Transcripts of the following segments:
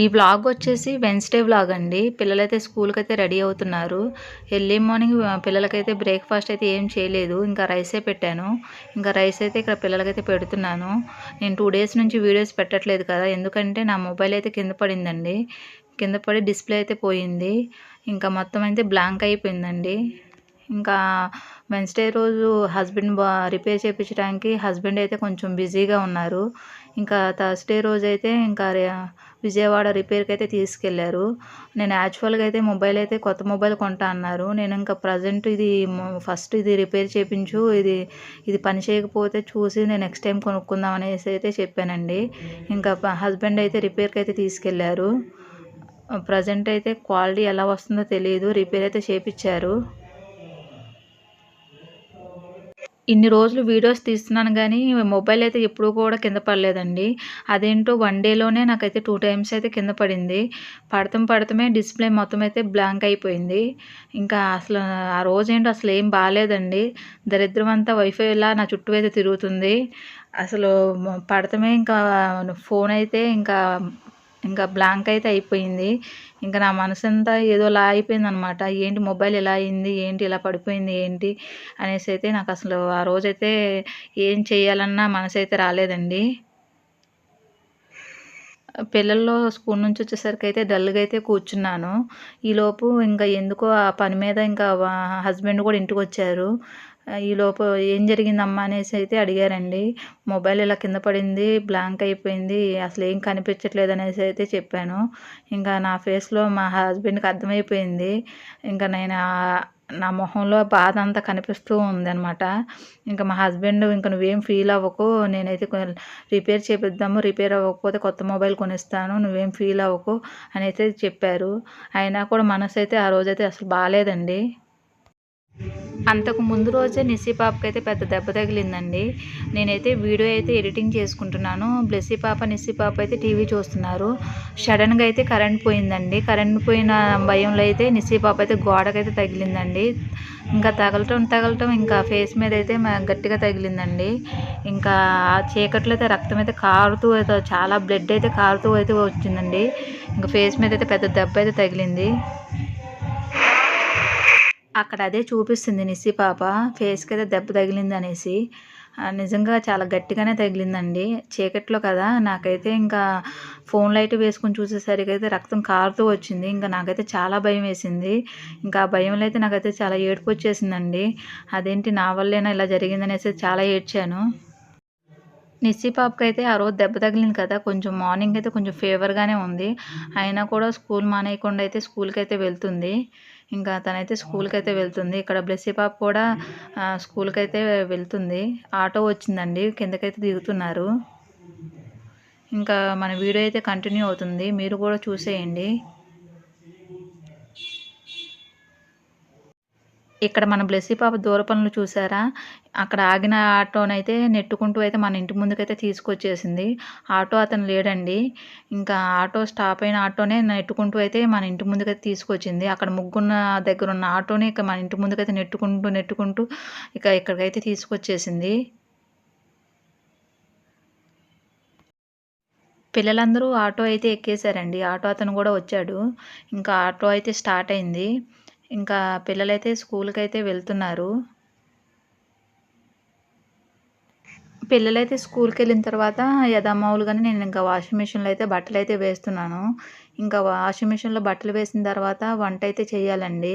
ఈ వ్లాగ్ వచ్చేసి Wednesday vlog అండి. పిల్లలైతే స్కూల్కి అయితే రెడీ అవుతున్నారు. ఎర్లీ మార్నింగ్ పిల్లలకైతే బ్రేక్ఫాస్ట్ అయితే ఏం చేయలేదు. ఇంకా రైసే పెట్టాను. ఇంకా రైస్ అయితే ఇక్కడ పిల్లలకైతే పెడుతున్నాను. నేను టూ డేస్ నుంచి వీడియోస్ పెట్టట్లేదు కదా. ఎందుకంటే నా మొబైల్ అయితే కింద పడిందండి. కింద పడి డిస్ప్లే అయితే పోయింది. ఇంకా మొత్తం అయితే బ్లాంక్ అయిపోయిందండి. ఇంకా వెన్స్డే రోజు హస్బెండ్ బా రిపేర్ చేయించడానికి హస్బెండ్ అయితే కొంచెం బిజీగా ఉన్నారు. ఇంకా థర్స్డే రోజు అయితే ఇంకా విజయవాడ రిపేర్కి అయితే తీసుకెళ్ళారు. నేను యాక్చువల్గా అయితే మొబైల్ అయితే కొత్త మొబైల్ కొంటా అన్నారు. నేను ఇంకా ప్రజెంట్ ఇది ఫస్ట్ ఇది రిపేర్ చేయించు ఇది ఇది పని చేయకపోతే చూసి నేను నెక్స్ట్ టైం కొనుక్కుందాం అనేసి అయితే చెప్పానండి. ఇంకా హస్బెండ్ అయితే రిపేర్కి అయితే తీసుకెళ్ళారు. ప్రజెంట్ అయితే క్వాలిటీ ఎలా వస్తుందో తెలియదు. రిపేర్ అయితే చేపించారు. ఇన్ని రోజులు వీడియోస్ తీస్తున్నాను కానీ మొబైల్ అయితే ఎప్పుడూ కూడా కింద పడలేదండి. అదేంటో వన్ డేలోనే నాకైతే టూ టైమ్స్ అయితే కింద పడింది. పడతాం పడతామే డిస్ప్లే మొత్తం అయితే బ్లాంక్ అయిపోయింది. ఇంకా అసలు ఆ రోజు ఏంటో అసలు ఏం బాగాలేదండి దరిద్రం అంతా వైఫైలా నా చుట్టూ అయితే తిరుగుతుంది. అసలు పడతమే పడతామే ఇంకా ఫోన్ అయితే ఇంకా ఇంకా బ్లాంక్ అయితే అయిపోయింది. ఇంకా నా మనసు అంతా ఏదోలా అయిపోయింది అనమాట ఏంటి మొబైల్ ఇలా అయింది? ఏంటి ఇలా పడిపోయింది? ఏంటి? అనేసి అయితే నాకు అసలు ఆ రోజైతే ఏం చేయాలన్నా మనసు అయితే రాలేదండి. పిల్లల్లో స్కూల్ నుంచి వచ్చేసరికి అయితే డల్గా అయితే కూర్చున్నాను. ఈలోపు ఇంకా ఎందుకో ఆ పని మీద ఇంకా హస్బెండ్ కూడా ఇంటికి వచ్చారు. ఈలోపు ఏం జరిగిందమ్మా అనేసి అయితే అడిగారండి. మొబైల్ ఇలా కింద పడింది బ్లాంక్ అయిపోయింది అసలు ఏం కనిపించట్లేదు అనేసి అయితే చెప్పాను. ఇంకా నా ఫేస్లో మా హస్బెండ్కి అర్థమైపోయింది. ఇంకా నేను నా మొహంలో బాధ అంతా కనిపిస్తూ ఉందనమాట ఇంకా మా హస్బెండ్ ఇంకా నువ్వేం ఫీల్ అవ్వకు నేనైతే రిపేర్ చేపిద్దాము రిపేర్ అవ్వకపోతే కొత్త మొబైల్ కొనిస్తాను నువ్వేం ఫీల్ అవ్వకు అని అయితే చెప్పారు. అయినా కూడా మనసు అయితే ఆ రోజైతే అసలు బాగాలేదండి అంతకు ముందు రోజే నిస్సీ పాపకి అయితే పెద్ద దెబ్బ తగిలిందండి. నేనైతే వీడియో అయితే ఎడిటింగ్ చేసుకుంటున్నాను. బ్లెస్సీ పాప నిస్సీ పాప అయితే టీవీ చూస్తున్నారు. సడన్గా అయితే కరెంట్ పోయిందండి. కరెంట్ పోయిన భయంలో అయితే నిస్సీ పాప అయితే గోడకైతే తగిలిందండి. ఇంకా తగలటం తగలటం ఇంకా ఫేస్ మీద అయితే గట్టిగా తగిలిందండి. ఇంకా చీకట్లో అయితే రక్తం అయితే కారుతూ అయితే చాలా బ్లడ్ అయితే కారుతూ అయితే వచ్చిందండి. ఇంకా ఫేస్ మీద అయితే పెద్ద దెబ్బ అయితే తగిలింది. అక్కడ అదే చూపిస్తుంది నిస్సి పాప. ఫేస్కి అయితే దెబ్బ తగిలింది అనేసి నిజంగా చాలా గట్టిగానే తగిలిందండి. చీకట్లో కదా నాకైతే ఇంకా ఫోన్ లైట్ వేసుకొని చూసేసరికి అయితే రక్తం కారుతూ వచ్చింది. ఇంకా నాకైతే చాలా భయం వేసింది. ఇంకా ఆ భయంలో అయితే నాకైతే చాలా ఏడుపు వచ్చేసిందండి. అదేంటి నా వల్లేనా ఇలా జరిగిందనేసి చాలా ఏడ్చాను. నిస్సి పాపకి అయితే ఆ రోజు దెబ్బ తగిలింది కదా కొంచెం మార్నింగ్ అయితే కొంచెం ఫీవర్గానే ఉంది. అయినా కూడా స్కూల్ మానేయకుండా అయితే స్కూల్కి అయితే వెళ్తుంది. ఇంకా తనైతే స్కూల్కి అయితే వెళ్తుంది. ఇక్కడ బ్లెస్సీ పాప కూడా స్కూల్కి అయితే వెళ్తుంది. ఆటో వచ్చిందండి కిందకైతే దిగుతున్నారు. ఇంకా మన వీడియో అయితే కంటిన్యూ అవుతుంది. మీరు కూడా చూసేయండి. ఇక్కడ మన బ్లెస్సీ పాప దూర పనులు చూసారా? అక్కడ ఆగిన ఆటోనైతే నెట్టుకుంటూ అయితే మన ఇంటి ముందుకైతే తీసుకొచ్చేసింది. ఆటో అతను లేడండి. ఇంకా ఆటో స్టాప్ అయిన ఆటోనే నెట్టుకుంటూ అయితే మన ఇంటి ముందుకైతే తీసుకొచ్చింది. అక్కడ ముగ్గున్న దగ్గర ఉన్న ఆటోని ఇక మన ఇంటి ముందుకైతే నెట్టుకుంటూ నెట్టుకుంటూ ఇక ఇక్కడికైతే తీసుకొచ్చేసింది. పిల్లలందరూ ఆటో అయితే ఎక్కేశారండి. ఆటో అతను కూడా వచ్చాడు. ఇంకా ఆటో అయితే స్టార్ట్ అయింది. ఇంకా పిల్లలైతే స్కూల్కి అయితే వెళ్తున్నారు. పిల్లలైతే స్కూల్కి వెళ్ళిన తర్వాత యథామావులుగానే నేను ఇంకా వాషింగ్ మిషన్లో అయితే బట్టలు అయితే వేస్తున్నాను. ఇంకా వాషింగ్ మిషన్లో బట్టలు వేసిన తర్వాత వంట అయితే చేయాలండి.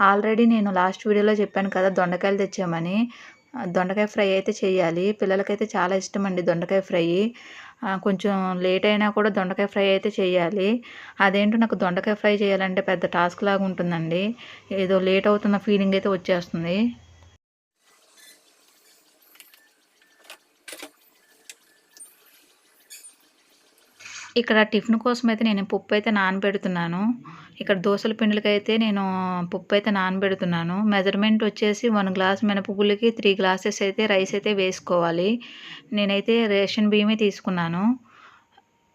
ఆల్రెడీ నేను లాస్ట్ వీడియోలో చెప్పాను కదా దొండకాయలు తెచ్చామని. దొండకాయ ఫ్రై అయితే చేయాలి. పిల్లలకైతే చాలా ఇష్టం అండి దొండకాయ ఫ్రై. కొంచెం లేట్ అయినా కూడా దొండకాయ ఫ్రై అయితే చేయాలి. అదేంటో నాకు దొండకాయ ఫ్రై చేయాలంటే పెద్ద టాస్క్ లాగా ఉంటుందండి. ఏదో లేట్ అవుతున్న ఫీలింగ్ అయితే వచ్చేస్తుంది. ఇక్కడ టిఫిన్ కోసం అయితే నేను పప్పు అయితే నానబెడుతున్నాను. ఇక్కడ దోసల పిండిలకి అయితే నేను పప్పు అయితే నానబెడుతున్నాను. మెజర్మెంట్ వచ్చేసి వన్ గ్లాస్ మినపగుళ్ళకి త్రీ గ్లాసెస్ అయితే రైస్ అయితే వేసుకోవాలి. నేనైతే రేషన్ బియ్యమే తీసుకున్నాను.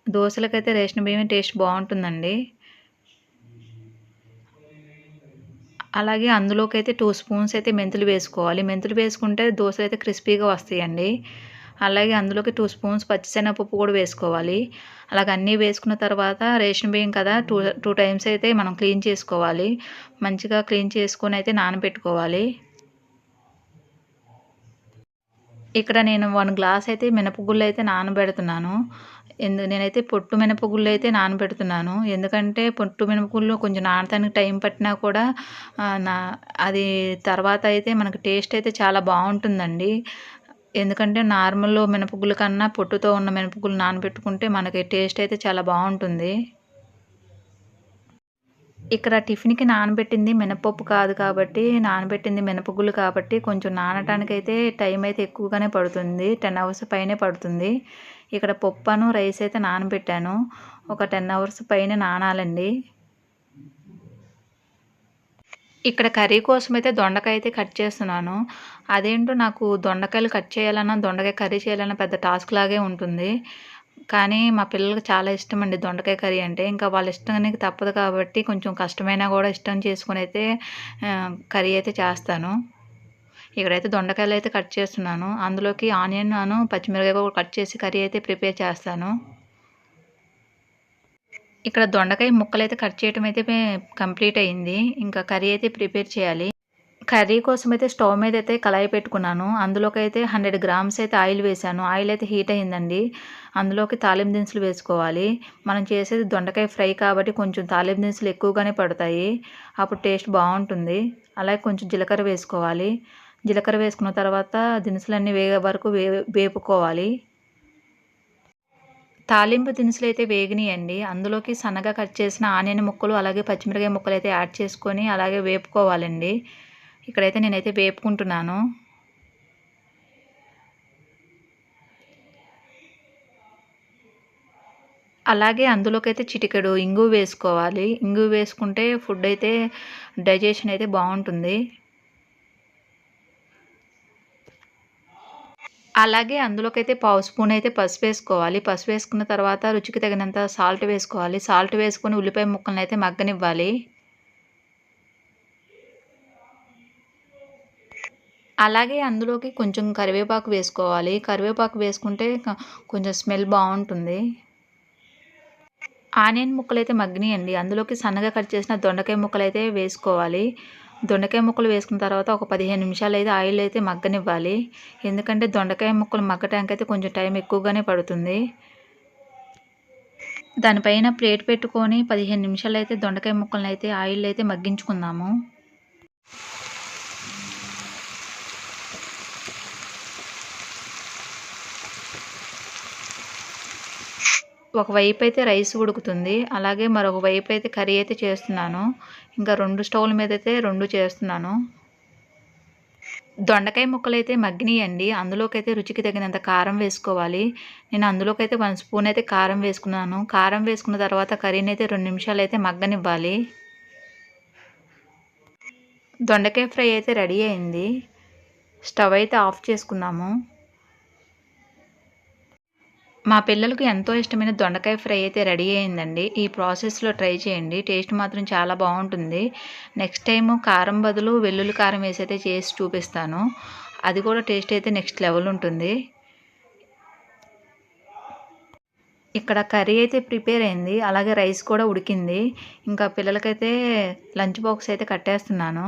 దోశలకైతే రేషన్ బియ్యమే టేస్ట్ బాగుంటుందండి. అలాగే అందులోకి అయితే టూ స్పూన్స్ అయితే మెంతులు వేసుకోవాలి. మెంతులు వేసుకుంటే దోశలు అయితే క్రిస్పీగా వస్తాయండి. అలాగే అందులోకి టూ స్పూన్స్ పచ్చిశనగపప్పు కూడా వేసుకోవాలి. అలాగ అన్నీ వేసుకున్న తర్వాత రేషన్ బియ్యం కదా టూ టూ టైమ్స్ అయితే మనం క్లీన్ చేసుకోవాలి. మంచిగా క్లీన్ చేసుకొని అయితే నానబెట్టుకోవాలి. ఇక్కడ నేను వన్ గ్లాస్ అయితే మినపగుళ్ళు అయితే నానబెడుతున్నాను. ఎందు నేనైతే పొట్టు మినపగుళ్ళు అయితే నానబెడుతున్నాను. ఎందుకంటే పొట్టు మినపగుళ్ళు కొంచెం నానటానికి టైం పట్టినా కూడా నా అది తర్వాత అయితే మనకు టేస్ట్ అయితే చాలా బాగుంటుందండి. ఎందుకంటే నార్మల్ మినపగుళ్ళు కన్నా పొట్టుతో ఉన్న మినపగుళ్ళు నానబెట్టుకుంటే మనకి టేస్ట్ అయితే చాలా బాగుంటుంది. ఇక్కడ టిఫిన్కి నానబెట్టింది మినపప్పు కాదు కాబట్టి నానబెట్టింది మినపగుళ్ళు కాబట్టి కొంచెం నానటానికి అయితే టైం అయితే ఎక్కువగానే పడుతుంది. టెన్ అవర్స్ పైనే పడుతుంది. ఇక్కడ పప్పును రైస్ అయితే నానబెట్టాను. ఒక టెన్ అవర్స్ పైన నానాలండి. ఇక్కడ కర్రీ కోసం అయితే దొండకాయ అయితే కట్ చేస్తున్నాను. అదేంటో నాకు దొండకాయలు కట్ చేయాలన్నా దొండకాయ కర్రీ చేయాలన్నా పెద్ద టాస్క్ లాగే ఉంటుంది. కానీ మా పిల్లలకి చాలా ఇష్టం అండి దొండకాయ కర్రీ అంటే. ఇంకా వాళ్ళ ఇష్టానికి తప్పదు కాబట్టి కొంచెం కష్టమైనా కూడా ఇష్టం చేసుకుని అయితే కర్రీ అయితే చేస్తాను. ఇక్కడైతే దొండకాయలు అయితే కట్ చేస్తున్నాను. అందులోకి ఆనియన్ అను కూడా కట్ చేసి కర్రీ అయితే ప్రిపేర్ చేస్తాను. ఇక్కడ దొండకాయ ముక్కలు అయితే కట్ చేయడం అయితే కంప్లీట్ అయింది ఇంకా కర్రీ అయితే ప్రిపేర్ చేయాలి. కర్రీ కోసం అయితే స్టవ్ మీద అయితే కళాయి పెట్టుకున్నాను. అందులోకి అయితే హండ్రెడ్ గ్రామ్స్ అయితే ఆయిల్ వేసాను ఆయిల్ అయితే హీట్ అయిందండి అందులోకి తాలింపు దినుసులు వేసుకోవాలి. మనం చేసేది దొండకాయ ఫ్రై కాబట్టి కొంచెం తాలింపు దినుసులు ఎక్కువగానే పడతాయి. అప్పుడు టేస్ట్ బాగుంటుంది. అలాగే కొంచెం జీలకర్ర వేసుకోవాలి. జీలకర్ర వేసుకున్న తర్వాత దినుసులన్నీ వేగే వరకు వే వేపుకోవాలి. తాలింపు దినుసులు అయితే వేగినాయండి. అందులోకి సన్నగా కట్ చేసిన ఆనియన్ ముక్కలు అలాగే పచ్చిమిరకాయ ముక్కలు అయితే యాడ్ చేసుకొని అలాగే వేపుకోవాలండి. ఇక్కడైతే నేనైతే వేపుకుంటున్నాను. అలాగే అందులోకైతే చిటికెడు ఇంగు వేసుకోవాలి. ఇంగు వేసుకుంటే ఫుడ్ అయితే డైజెషన్ అయితే బాగుంటుంది. అలాగే అందులోకైతే పావు స్పూన్ అయితే పసుపు వేసుకోవాలి. పసుపు వేసుకున్న తర్వాత రుచికి తగినంత సాల్ట్ వేసుకోవాలి. సాల్ట్ వేసుకొని ఉల్లిపాయ ముక్కలను అయితే మగ్గనివ్వాలి. అలాగే అందులోకి కొంచెం కరివేపాకు వేసుకోవాలి. కరివేపాకు వేసుకుంటే కొంచెం స్మెల్ బాగుంటుంది. ఆనియన్ ముక్కలు అయితే మగ్గినాయండి. అందులోకి సన్నగా కట్ చేసిన దొండకాయ ముక్కలు అయితే వేసుకోవాలి. దొండకాయ ముక్కలు వేసుకున్న తర్వాత ఒక పదిహేను నిమిషాలు అయితే ఆయిల్ అయితే మగ్గనివ్వాలి. ఎందుకంటే దొండకాయ ముక్కలు మగ్గటానికి అయితే కొంచెం టైం ఎక్కువగానే పడుతుంది. దానిపైన ప్లేట్ పెట్టుకొని పదిహేను నిమిషాలు అయితే దొండకాయ ముక్కలను అయితే ఆయిల్ అయితే మగ్గించుకుందాము. ఒకవైపు అయితే రైస్ ఉడుకుతుంది. అలాగే మరొక వైపు అయితే కర్రీ అయితే చేస్తున్నాను. ఇంకా రెండు స్టవ్ల మీద అయితే రెండు చేస్తున్నాను. దొండకాయ ముక్కలు అయితే మగ్గినాయండి. అందులోకి అయితే రుచికి తగినంత కారం వేసుకోవాలి. నేను అందులోకి అయితే వన్ స్పూన్ అయితే కారం వేసుకున్నాను. కారం వేసుకున్న తర్వాత కర్రీని అయితే రెండు నిమిషాలు అయితే మగ్గనివ్వాలి. దొండకాయ ఫ్రై అయితే రెడీ అయింది. స్టవ్ అయితే ఆఫ్ చేసుకున్నాము. మా పిల్లలకు ఎంతో ఇష్టమైన దొండకాయ ఫ్రై అయితే రెడీ అయిందండి. ఈ ప్రాసెస్లో ట్రై చేయండి. టేస్ట్ మాత్రం చాలా బాగుంటుంది. నెక్స్ట్ టైం కారం బదులు వెల్లుల్లి కారం వేసి అయితే చేసి చూపిస్తాను. అది కూడా టేస్ట్ అయితే నెక్స్ట్ లెవెల్ ఉంటుంది. ఇక్కడ కర్రీ అయితే ప్రిపేర్ అయింది. అలాగే రైస్ కూడా ఉడికింది. ఇంకా పిల్లలకైతే లంచ్ బాక్స్ అయితే కట్టేస్తున్నాను.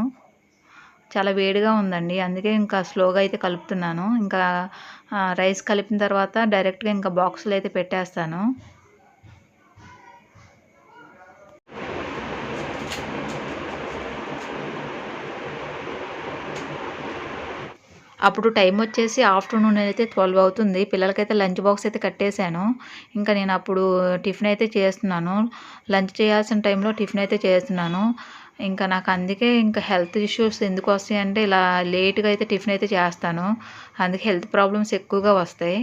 చాలా వేడిగా ఉందండి. అందుకే ఇంకా స్లోగా అయితే కలుపుతున్నాను. ఇంకా రైస్ కలిపిన తర్వాత డైరెక్ట్గా ఇంకా బాక్సులు అయితే పెట్టేస్తాను. అప్పుడు టైం వచ్చేసి ఆఫ్టర్నూన్ అయితే ట్వెల్వ్ అవుతుంది. పిల్లలకైతే లంచ్ బాక్స్ అయితే కట్టేశాను. ఇంకా నేను అప్పుడు టిఫిన్ అయితే చేస్తున్నాను. లంచ్ చేయాల్సిన టైంలో టిఫిన్ అయితే చేస్తున్నాను. ఇంకా నాకు అందుకే ఇంకా హెల్త్ ఇష్యూస్ ఎందుకు వస్తాయి అంటే ఇలా లేట్గా అయితే టిఫిన్ అయితే చేస్తాను. అందుకే హెల్త్ ప్రాబ్లమ్స్ ఎక్కువగా వస్తాయి.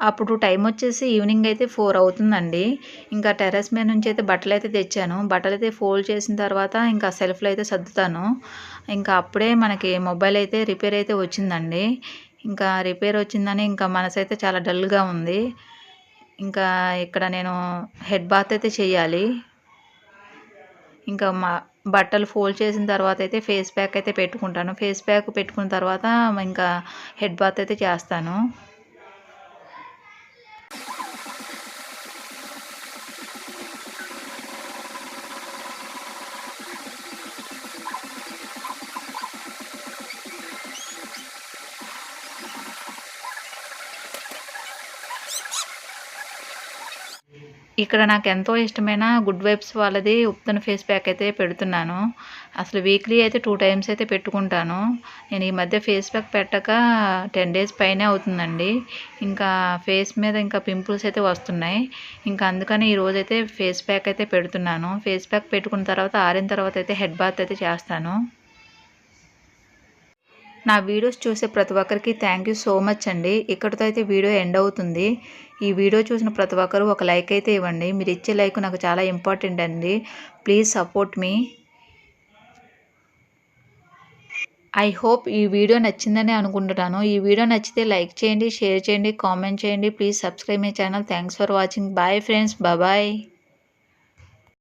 అప్పుడు టైం వచ్చేసి ఈవినింగ్ అయితే ఫోర్ అవుతుందండి. ఇంకా టెర్రస్ మీద నుంచి అయితే బట్టలు అయితే తెచ్చాను. బట్టలు అయితే ఫోల్డ్ చేసిన తర్వాత ఇంకా సెల్ఫ్లో అయితే సర్దుతాను. ఇంకా అప్పుడే మనకి మొబైల్ అయితే రిపేర్ అయితే వచ్చిందండి. ఇంకా రిపేర్ వచ్చిందని ఇంకా మనసైతే చాలా డల్గా ఉంది. ఇంకా ఇక్కడ నేను హెడ్ బాత్ అయితే చేయాలి. ఇంకా మా బట్టలు ఫోల్డ్ చేసిన తర్వాత అయితే ఫేస్ ప్యాక్ అయితే పెట్టుకుంటాను. ఫేస్ ప్యాక్ పెట్టుకున్న తర్వాత ఇంకా హెడ్ బాత్ అయితే చేస్తాను. ఇక్కడ నాకు ఎంతో ఇష్టమైన గుడ్ వైబ్స్ వాళ్ళది ఉప్తన ఫేస్ ప్యాక్ అయితే పెడుతున్నాను. అసలు వీక్లీ అయితే టూ టైమ్స్ అయితే పెట్టుకుంటాను. నేను ఈ మధ్య ఫేస్ ప్యాక్ పెట్టక టెన్ డేస్ పైనే అవుతుందండి. ఇంకా ఫేస్ మీద ఇంకా పింపుల్స్ అయితే వస్తున్నాయి. ఇంకా అందుకని ఈ రోజైతే ఫేస్ ప్యాక్ అయితే పెడుతున్నాను. ఫేస్ ప్యాక్ పెట్టుకున్న తర్వాత ఆరిన తర్వాత అయితే హెడ్ బాత్ అయితే చేస్తాను. నా వీడియోస్ చూసే ప్రతి ఒక్కరికి థ్యాంక్ యూ సో మచ్ అండి. ఇక్కడితో అయితే వీడియో ఎండ్ అవుతుంది. ఈ వీడియో చూసిన ప్రతి ఒక్కరు ఒక లైక్ అయితే ఇవ్వండి. మీరు ఇచ్చే లైక్ నాకు చాలా ఇంపార్టెంట్ అండి. Please support me I hope ఈ వీడియో నచ్చిందని అనుకుంటున్నాను. ఈ వీడియో నచ్చితే లైక్ చేయండి షేర్ చేయండి కామెంట్ చేయండి. Please subscribe my channel thanks for watching bye friends bye